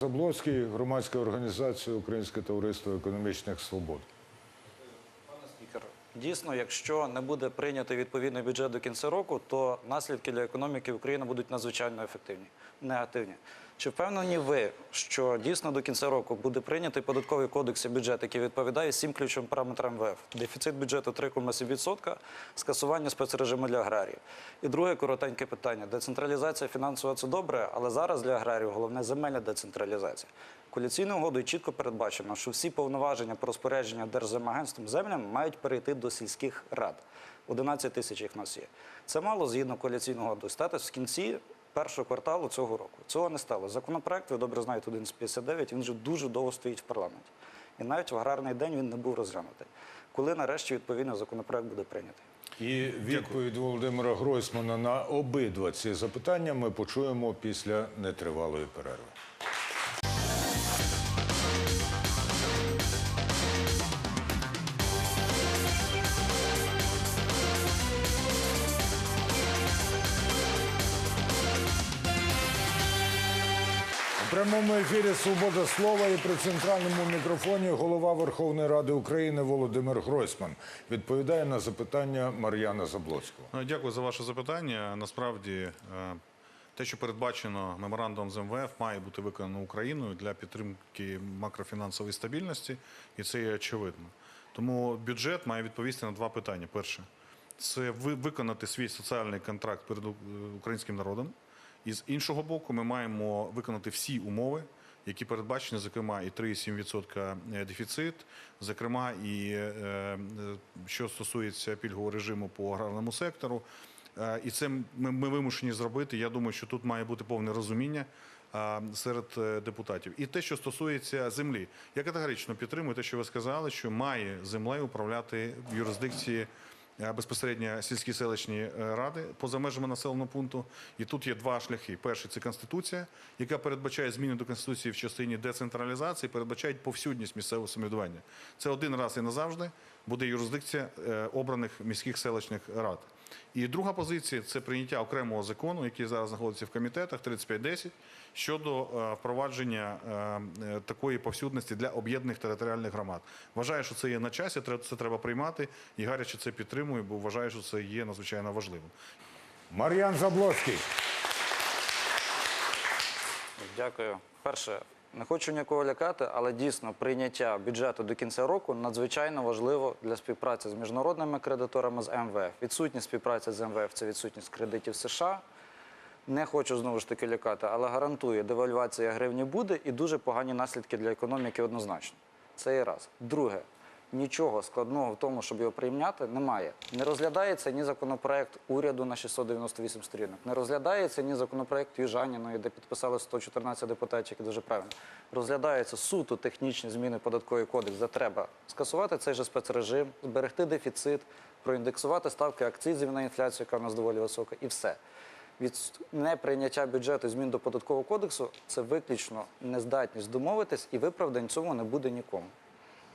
Заблоцький, громадська організація Українське товариство економічних свобод. Пане спікер, дійсно, якщо не буде прийнятий відповідний бюджет до кінця року, то наслідки для економіки України будуть надзвичайно ефективні, негативні. Чи впевнені ви, що дійсно до кінця року буде прийнятий податковий кодекс і бюджет, який відповідає всім ключовим параметрам МВФ? Дефіцит бюджету 3,7%, скасування спецрежиму для аграріїв. І друге коротеньке питання: децентралізація фінансова це добре, але зараз для аграріїв головне земельна децентралізація. Коаліційною угодою чітко передбачено, що всі повноваження по розпорядження Держземагентством землями мають перейти до сільських рад. 11 тисяч їх нас є. Це мало згідно коаліційної угоди стати в кінці першого кварталу цього року. Цього не стало. Законопроект, ви добре знаєте, 1159, він вже дуже довго стоїть в парламенті. І навіть в аграрний день він не був розглянутий. Коли нарешті відповідний законопроект буде прийнятий? І відповідь Володимира Гройсмана на обидва ці запитання ми почуємо після нетривалої перерви. Прямому ефірі Свобода слова і при центральному мікрофоні голова Верховної Ради України Володимир Гройсман відповідає на запитання Мар'яна Заблоцького. Ну, Дякую за ваше запитання. Насправді, е, те, що передбачено меморандумом з МВФ, має бути виконано Україною для підтримки макрофінансової стабільності, і це є очевидно. Тому бюджет має відповісти на два питання. Перше, це ви- виконати свій соціальний контракт перед українським народом. І з іншого боку, ми маємо виконати всі умови, які передбачені, зокрема, і 3,7% дефіцит, зокрема, і е, е, що стосується пільгового режиму по аграрному сектору. Е, І це ми, ми вимушені зробити. Я думаю, що тут має бути повне розуміння серед е, депутатів. І те, що стосується землі, я категорично підтримую те, що ви сказали, що має землею управляти в юрисдикції е, безпосередньо сільські селищні е, ради поза межами населеного пункту. І тут є два шляхи: перший це конституція, яка передбачає зміни до конституції в частині децентралізації, передбачає повсюдність місцевого самоврядування. Це один раз і назавжди буде юрисдикція е, обраних міських селищних рад. І друга позиція це прийняття окремого закону, який зараз знаходиться в комітетах 3510, щодо е, впровадження е, е, такої повсюдності для об'єднаних територіальних громад. Вважаю, що це є на часі, це треба приймати і гаряче це підтримую, бо вважаю, що це є надзвичайно важливим. Мар'ян Заблоцький. Дякую. Перше, не хочу нікого лякати, але дійсно прийняття бюджету до кінця року надзвичайно важливо для співпраці з міжнародними кредиторами з МВФ. Відсутність співпраці з МВФ це відсутність кредитів США. Не хочу знову ж таки лякати, але гарантую, девальвація гривні буде і дуже погані наслідки для економіки однозначно. Це і раз. Друге, нічого складного в тому, щоб його прийняти, немає. Не розглядається ні законопроект уряду на 698 сторінок, не розглядається ні законопроект Южаніної, де підписали 114 депутатів, які дуже правильно. Розглядаються суто технічні зміни податковий кодекс, де треба скасувати цей же спецрежим, зберегти дефіцит, проіндексувати ставки акцизів на інфляцію, яка в нас доволі висока, і все від неприйняття бюджету змін до податкового кодексу це виключно нездатність домовитись і виправдань цьому не буде нікому.